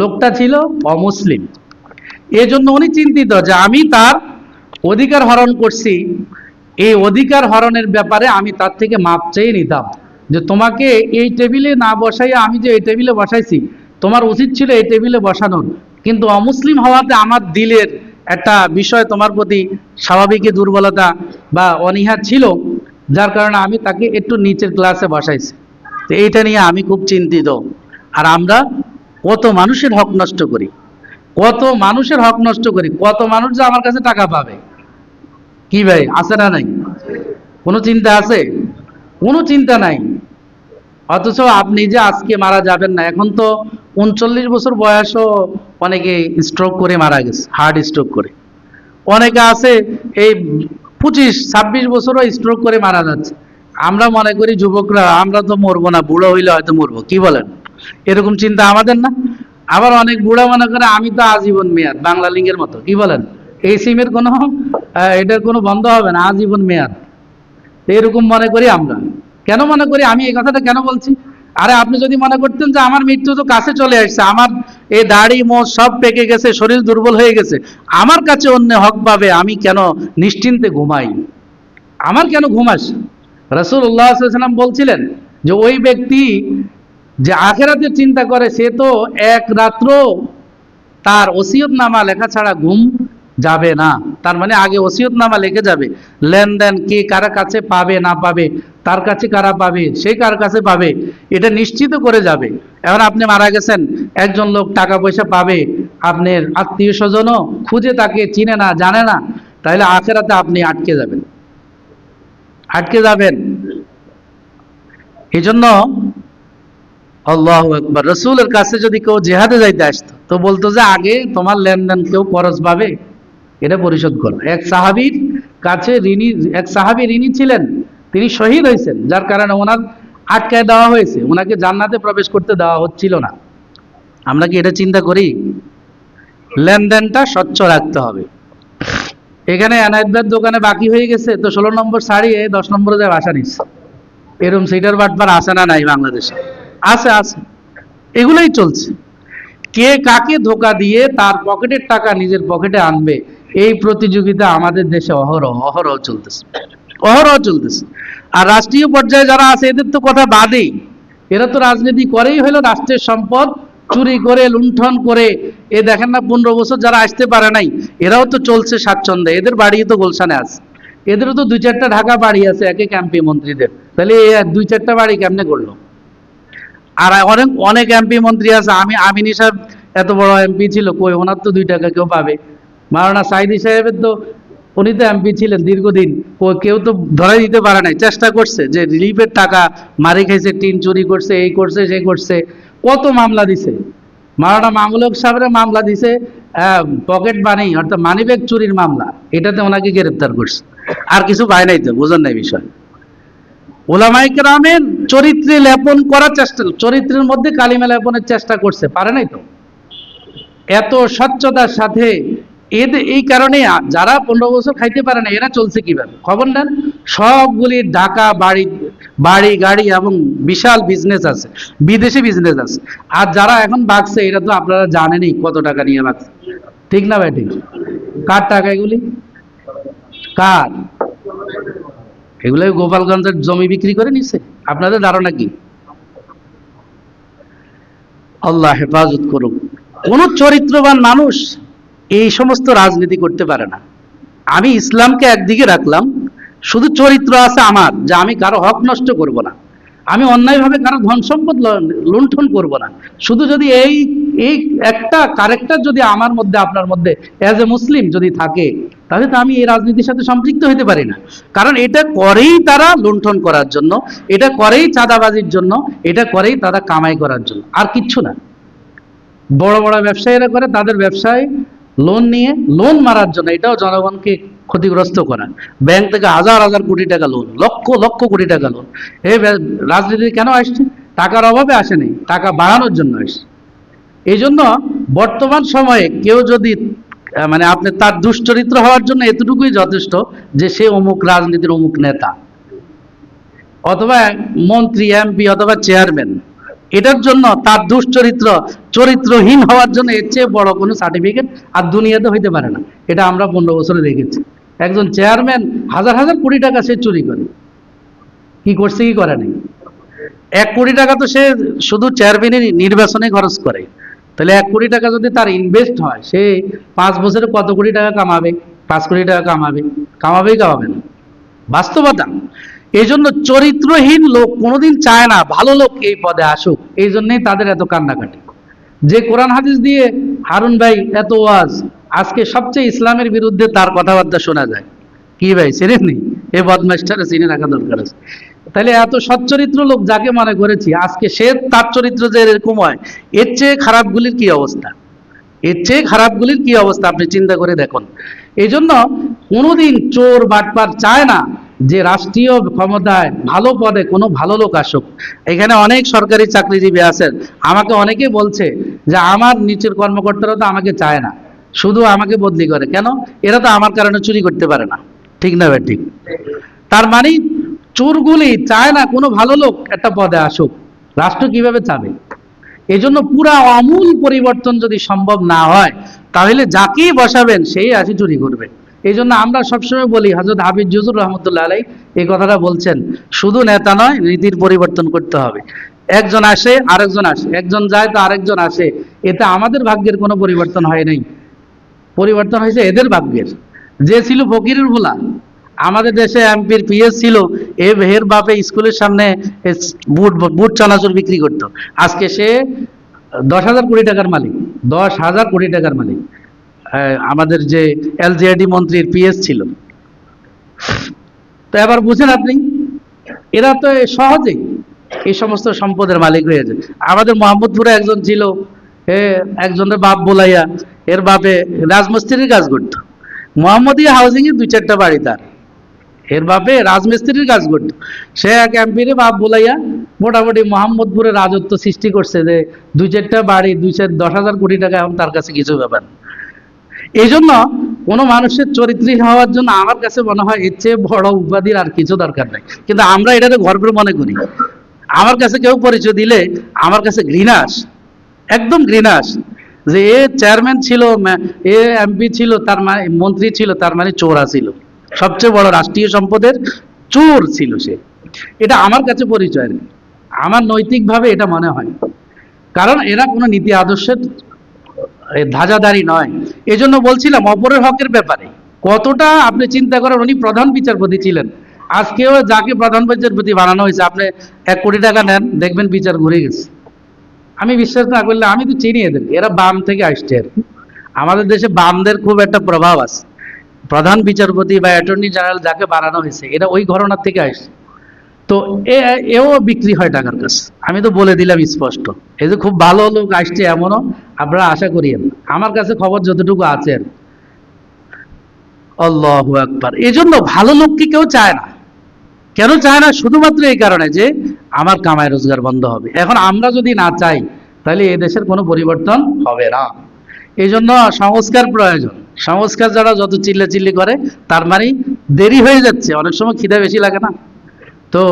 লোকটা ছিল অমুসলিম। এজন্য উনি চিন্তিত যে আমি তার অধিকার হরণ করছি। এই অধিকার হরণের ব্যাপারে আমি তার থেকে মাপ চেয়ে নিতাম যে তোমাকে এই টেবিলে না বসাইয়া আমি যে এই টেবিলে বসাইছি, তোমার উচিত ছিল এই টেবিলে বসানোর। কিন্তু অমুসলিম হওয়াতে আমার দিলের একটা বিষয় তোমার প্রতি স্বাভাবিকই দুর্বলতা বা অনীহা ছিল, যার কারণে আমি তাকে একটু নিচের ক্লাসে বসাইছি। তো এইটা নিয়ে আমি খুব চিন্তিত। আর আমরা কত মানুষের হক নষ্ট করি? কত মানুষের হক নষ্ট করি? কত মানুষ যে আমার কাছে টাকা পাবে? কি ভাই, আছে না নাই? কোনো চিন্তা আছে? কোনো চিন্তা নাই। অথচ আপনি যে আজকে মারা যাবেন না, এখন তো উনচল্লিশ বছর বয়সও অনেকে স্ট্রোক করে মারা গেছে হার্ট স্ট্রোক করে। অনেকে আছে, এই পঁচিশ, ছাব্বিশ বছরও স্ট্রোক করে মারা যাচ্ছে। আমরা মনে করি যুবকরা, আমরা তো মরবো না, বুড়ো হইলে হয়তো মরবো, কি বলেন? এরকম চিন্তা আমাদের না। আবার অনেক বুড়া মনে করে, আমি তো আজীবন মেয়াদ বাংলা লিঙ্গের মতো, কি বলেন? এই সিমের কোনো এটার কোনো বন্ধ হবে না, আজীবন মেয়াদ এরকম মনে করি আমরা। কেন মনে করি? আমি এই কথাটা কেন বলছি? আরে, আপনি যদি মনে করতেন যে আমার মৃত্যু তো কাছে চলে আসছে, আমার এই দাড়ি মোচ সব পেকে গেছে, শরীর দুর্বল হয়ে গেছে, আমার কাছে অন্য হক পাবে, আমি কেন নিশ্চিন্তে ঘুমাই? আমার কেন ঘুম আসে? রসুল্লাহ বলছিলেন যে, ওই ব্যক্তি যে আখেরাতের চিন্তা করে, সে তো এক রাত্র তার ওসিয়ত নামা লেখা ছাড়া ঘুম যাবে না। তার মানে আগে ওসিয়ত নামা লিখে যাবে। লেনদেন কে কারা কাছে পাবে, না পাবে, তার কাছে কারা পাবে, সে কার কাছে পাবে, এটা নিশ্চিত করে যাবে। এখন আপনি মারা গেছেন, একজন লোক টাকা পয়সা পাবে, আপনার আত্মীয় স্বজনও খুঁজে তাকে চিনে না, জানে না, তাহলে আখেরাতে আপনি আটকে যাবেন। আটকে যাবেন। এই জন্য আল্লাহ একবার রসুলের কাছে যদি কেউ জেহাদে যাইতে আসতো, তো বলতো যে আগে তোমার লেনদেন কেউ খরচ পাবে? এটা পরিশোধ করো। এক সাহাবীর কাছে ঋণী, এক সাহাবী ঋণী ছিলেন, তিনি শহীদ হয়েছেন, যার কারণে ওনার আটকায় দেওয়া হয়েছে। ওনাকে জান্নাতে প্রবেশ করতে দেওয়া হচ্ছিল না। আমরা কি এটা চিন্তা করি? লেনদেনটা স্বচ্ছ রাখতে হবে। এখানে এনায়তদার দোকানে বাকি হয়ে গেছে, তো ষোলো নম্বর ছাড়িয়ে দশ নম্বরে যায় বাসা নিচ্ছে। এরকম সিটার বাটবার আসে না নাই বাংলাদেশে। আছে আছে। এগুলোই চলছে। কে কাকে ধোকা দিয়ে তার পকেটের টাকা নিজের পকেটে আনবে, এই প্রতিযোগিতা আমাদের দেশে অহরহ অহরহ চলতেছে। অহরহ চলতেছে। আর রাষ্ট্রীয় পর্যায়ে যারা আছে, এদের তো কথা বাদেই। এরা তো রাজনীতি করেই হলো, রাষ্ট্রের সম্পদ চুরি করে, লুণ্ঠন করে। এ দেখেন না, পনেরো বছর যারা আসতে পারে নাই, এরাও তো চলছে স্বাচ্ছন্দ্যে। এদের বাড়ি তো গোলশানে আছে। এদেরও তো দুই চারটা ঢাকা বাড়ি আছে, একে ক্যাম্পে মন্ত্রীদের। তাহলে দুই চারটা বাড়ি কেমনে করল আর অনেক অনেক এমপি মন্ত্রী আছে। আমি আমিনী সাহেব এত বড় এমপি ছিল কই? ওনার তো দুই টাকা কেউ পাবে। মারানা সাইদি সাহেবের তো, উনি তো এমপি ছিলেন দীর্ঘদিন। ও কেউ তো ধরে দিতে পারে নাই। চেষ্টা করছে যে রিলিফের টাকা, মারি খাইছে, টিন চুরি করছে, এই করছে, সেই করছে। কত মামলা দিছে? মারানা মামলক সাহেবের মামলা দিছে পকেট মানি, অর্থাৎ মানি ব্যাগ চুরির মামলা। এটাতে ওনাকে গ্রেপ্তার করছে। আর কিছু পায় নাই তো বোঝার নাই বিষয়। ওলামাই কেরামের চরিত্রে লেপন করার চেষ্টা, চরিত্রের মধ্যে কালিমা লেপনের চেষ্টা করছে, পারে নাই তো? এত স্বচ্ছতার সাথে এদের এই কারণে যারা পনেরো বছর খাইতে পারে না, এরা চলছে কীভাবে? খবর নেন, সবগুলি ঢাকা বাড়ি বাড়ি, গাড়ি এবং বিশাল বিজনেস আছে, বিদেশি বিজনেস আছে। আর যারা এখন বাগছে এটা তো আপনারা জানেনই কত টাকা নিয়ে বাগছে। ঠিক না ভাই, ঠিক? কার টাকা এগুলি? কার? এগুলো গোপালগঞ্জের জমি বিক্রি করে নিছে। আপনাদের ধারণা কি? আল্লাহ হেফাজত করুক। কোন চরিত্রবান মানুষ এই সমস্ত রাজনীতি করতে পারে না। আমি ইসলামকে একদিকে রাখলাম, শুধু চরিত্র আছে আমার, যে আমি কারও হক নষ্ট করব না। আমি অন্যায়ভাবে কারও ধন সম্পদ লুণ্ঠন করব না। শুধু যদি এই এই একটা কারেক্টার যদি আমার মধ্যে, আপনার মধ্যে অ্যাজ এ মুসলিম যদি থাকে তাহলে তো আমি এই রাজনীতির সাথে সম্পৃক্ত হতে পারি না। কারণ এটা করেই তারা লুণ্ঠন করার জন্য, এটা করেই চাঁদাবাজির জন্য, এটা করেই তারা কামাই করার জন্য। আর কিচ্ছু না। বড় বড় ব্যবসায়ীরা করে, তাদের ব্যবসায় লোন নিয়ে লোন মারার জন্য, এটাও জনগণকে ক্ষতিগ্রস্ত করা। ব্যাংক থেকে হাজার হাজার কোটি টাকা লোন লক্ষ লক্ষ কোটি টাকা লোন এই রাজনীতি কেন আসছে? টাকার অভাবে আসেনি টাকা বাড়ানোর জন্য আসছে। এই জন্য বর্তমান সময়ে কেউ যদি মানে আপনি তার দুশ্চরিত্র হওয়ার জন্য এতটুকুই যথেষ্ট যে সে অমুক রাজনীতির অমুক নেতা। অথবা মন্ত্রী এমপি অথবা চেয়ারম্যান এটার জন্য তার দুশ্চরিত্র চরিত্রহীন হওয়ার জন্য এর চেয়ে বড় কোনো সার্টিফিকেট আর দুনিয়াতে হইতে পারে না। এটা আমরা পনেরো বছরে দেখেছি। একজন চেয়ারম্যান হাজার হাজার কোটি টাকা সে চুরি করে। কি করছে, কি করে নাই? এক কোটি টাকা তো সে শুধু চেয়ারম্যানের নির্বাচনে খরচ করে। তাহলে এক কোটি টাকা যদি তার ইনভেস্ট হয়, সে পাঁচ বছরে কত কোটি টাকা কামাবে? পাঁচ কোটি টাকা কামাবে। কামাবেই কামাবে না। বাস্তবতা। এই জন্য চরিত্রহীন লোক কোনোদিন চায় না, ভালো লোক এই পদে আসুক। এই জন্যই তাদের এত কান্নাকাটি। যে কোরআন হাদিস দিয়ে হারুন ভাই এত ওয়াজ, আজকে সবচেয়ে ইসলামের বিরুদ্ধে তার কথাবার্তা শোনা যায়। কি ভাই চিনেননি এই বদমাস্টারে চিনে রাখা দরকার আছে। তাহলে এত সচ্চরিত্র লোক যাকে মনে করেছি, আজকে সে তার চরিত্র যে এরকম হয়, এর চেয়ে খারাপগুলির কি অবস্থা? এর চেয়ে খারাপগুলির কি অবস্থা আপনি চিন্তা করে দেখুন। এই জন্য কোনোদিন চোর বাটপার চায় না যে রাষ্ট্রীয় ক্ষমতায় ভালো পদে কোনো ভালো লোক আসুক। এখানে অনেক সরকারি চাকরিজীবী আছেন। আমাকে অনেকে বলছে যে আমার নিচের কর্মকর্তারা তো আমাকে চায় না। শুধু আমাকে বদলি করে। কেন? এরা তো আমার কারণে চুরি করতে পারে না। ঠিক না ঠিক। তার মানে চোরগুলি চায় না কোনো ভালো লোক একটা পদে আসুক। রাষ্ট্র কীভাবে চাবে? এই জন্য পুরা আমূল পরিবর্তন যদি সম্ভব না হয়, তাহলে যাকেই বসাবেন সেই আসি চুরি করবে। এই জন্য আমরা সবসময় বলি হজরত হাফিজ জুজুর রহমতুল্লাহ আলাই এই কথাটা বলছেন, শুধু নেতা নয় নীতির পরিবর্তন করতে হবে। একজন আসে, আরেকজন আসে। একজন যায় তো আরেকজন আসে। এতে আমাদের ভাগ্যের কোনো পরিবর্তন হয় নাই। পরিবর্তন হয়েছে এদের ভাগ্যের। যে ছিল ফকিরের ভোলা। আমাদের দেশে এমপির পিএস ছিল, এ হের বাপে স্কুলের সামনে বুট বুট চানাচুর বিক্রি করতো। আজকে সে দশ হাজার কোটি টাকার মালিক, দশ হাজার কোটি টাকার মালিক। আমাদের যে এলজিআইডি মন্ত্রীর পিএস ছিল। তো এবার বুঝেন আপনি, এরা তো সহজেই এই সমস্ত সম্পদের মালিক হয়ে যায়। আমাদের মোহাম্মদপুরে একজন ছিল, এ একজনের বাপ বোলাইয়া, এর বাপে রাজমিস্ত্রির কাজ করতো। মোহাম্মদী হাউজিং এ দুই চারটা বাড়ি তার। এর বাপে রাজমিস্ত্রির কাজ করতো। সে এক এমপিরে বাপ বলাইয়া মোটামুটি মোহাম্মদপুরে রাজত্ব সৃষ্টি করছে যে দুই চারটা বাড়ি, দুই চার, দশ হাজার কোটি টাকা এখন তার কাছে কিছু ব্যাপার। এই জন্য কোনো মানুষের চরিত্রহীন হওয়ার জন্য আমার কাছে মনে হয় এর চেয়ে বড় উপাধির আর কিছু দরকার নেই। কিন্তু আমরা এটাকে গর্বের মনে করি। আমার কাছে কেউ পরিচয় দিলে আমার কাছে ঘৃণা আসে একদম ঘৃণা আসে যে এ চেয়ারম্যান ছিল এ এমপি ছিল, তার মানে মন্ত্রী ছিল, তার মানে চোরা ছিল। সবচেয়ে বড় রাষ্ট্রীয় সম্পদের চোর ছিল সে। এটা আমার কাছে পরিচয় নেই। আমার নৈতিকভাবে এটা মনে হয় কারণ এরা কোনো নীতি আদর্শের ধাজাদারি নয়। এজন্য বলছিলাম, অপরের হকের ব্যাপারে। কতটা আপনি চিন্তা করেন, উনি প্রধান বিচারপতি ছিলেন। আজকেও যাকে প্রধান বিচারপতি বানানো হয়েছে, আপনি এক কোটি টাকা নেন, দেখবেন বিচার ঘুরে গেছে। আমি বিশ্বাস না করলে আমি তো চিনি এদের। এরা বাম থেকে আসছে আর আমাদের দেশে বামদের খুব একটা প্রভাব আছে। প্রধান বিচারপতি বা অ্যাটর্নি জেনারেল যাকে বানানো হয়েছে, এরা ওই ঘটনার থেকে আসছে। তো এও বিক্রি হয় টাকার কাছে। আমি তো বলে দিলাম স্পষ্ট। এই যে খুব ভালো লোক আসছে এমনও, আপনারা আশা না। আমার কাছে খবর যতটুকু আছে। আল্লাহু আকবার। এই জন্য ভালো লোককে কেউ চায় না। কেন চায় না? শুধুমাত্র এই কারণে যে আমার কামাই রোজগার বন্ধ হবে। এখন আমরা যদি না চাই, তাহলে এই দেশের কোনো পরিবর্তন হবে না। এই জন্য সংস্কার প্রয়োজন। সংস্কার যারা যত চিল্লা চিল্লি করে, তার মানে দেরি হয়ে যাচ্ছে। অনেক সময় খিদে বেশি লাগে না। তো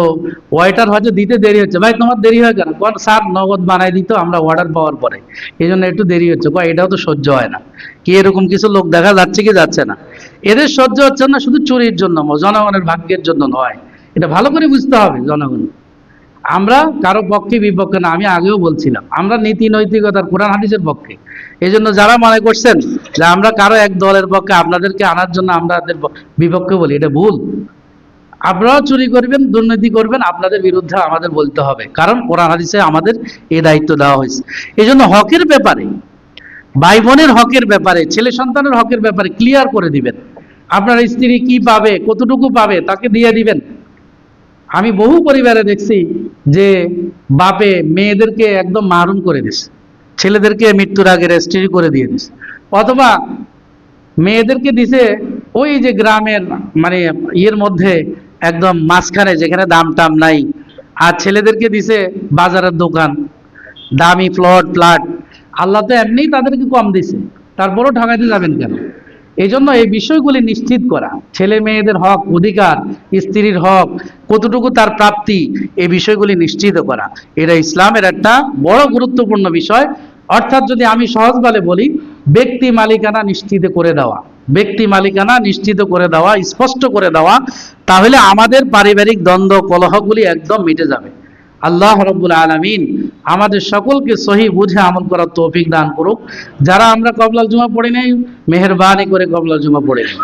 ওয়াইটার হয়তো দিতে দেরি হচ্ছে। ভাই, তোমার দেরি হয় কেন? কোন স্যার নগদ বানাই দিত, আমরা অর্ডার পাওয়ার পরে। এই জন্য একটু দেরি হচ্ছে। কয়, এটাও তো সহ্য হয় না। কি এরকম কিছু লোক দেখা যাচ্ছে কি যাচ্ছে না? এদের সহ্য হচ্ছে না শুধু চুরির জন্য, জনগণের ভাগ্যের জন্য নয়। এটা ভালো করে বুঝতে হবে জনগণ আমরা কারও পক্ষে বিপক্ষে না, আমি আগেও বলছিলাম, আমরা নীতি নৈতিকতার কোরআন হাদিসের পক্ষে। এই জন্য যারা মনে করছেন যে আমরা কারও এক দলের পক্ষে, আপনাদেরকে আনার জন্য আমাদের বিপক্ষে বলি, এটা ভুল। আপনারাও চুরি করবেন, দুর্নীতি করবেন, আপনাদের বিরুদ্ধে আমাদের বলতে হবে, কারণ কোরআন হাদিসে আমাদের এই দায়িত্ব দেওয়া হয়েছে। এই জন্য হকের ব্যাপারে ভাই বোনের হকের ব্যাপারে, ছেলে সন্তানের হকের ব্যাপারে ক্লিয়ার করে দিবেন। আপনার স্ত্রী কি পাবে, কতটুকু পাবে, তাকে দিয়ে দিবেন। আমি বহু পরিবারে দেখছি যে বাপে মেয়েদেরকে একদম মারুম করে দিছে ছেলেদেরকে মৃত্যুর আগে রেজিস্ট্রি করে দিয়ে দিছে অথবা মেয়েদেরকে দিছে ওই যে গ্রামের মানে ইয়ের মধ্যে একদম মাঝখানে যেখানে দাম টাম নাই। আর ছেলেদেরকে দিছে বাজারের দোকান। দামি প্লট প্লাট আল্লাহ তো এমনিই তাদেরকে কম দিছে। তারপরও ঠকাইতে যাবেন কেন? এই জন্য এই বিষয়গুলি নিশ্চিত করা। ছেলে মেয়েদের হক, অধিকার, স্ত্রীর হক, কতটুকু তার প্রাপ্তি, এই বিষয়গুলি নিশ্চিত করা। এটা ইসলামের একটা বড় গুরুত্বপূর্ণ বিষয়। অর্থাৎ যদি আমি সহজ বলে বলি, ব্যক্তি মালিকানা নিশ্চিত করে দেওয়া, ব্যক্তি মালিকানা নিশ্চিত করে দেওয়া, স্পষ্ট করে দেওয়া, তাহলে আমাদের পারিবারিক দ্বন্দ্ব, কলহগুলি একদম মিটে যাবে। আল্লাহ রব্বুল আলমিন আমাদের সকলকে সহি বুঝে আমল করার তৌফিক দান করুক। যারা আমরা কবলাল জুমা পড়ি নাই, মেহরবানি করে কবলাল জুমা পড়ে নিই।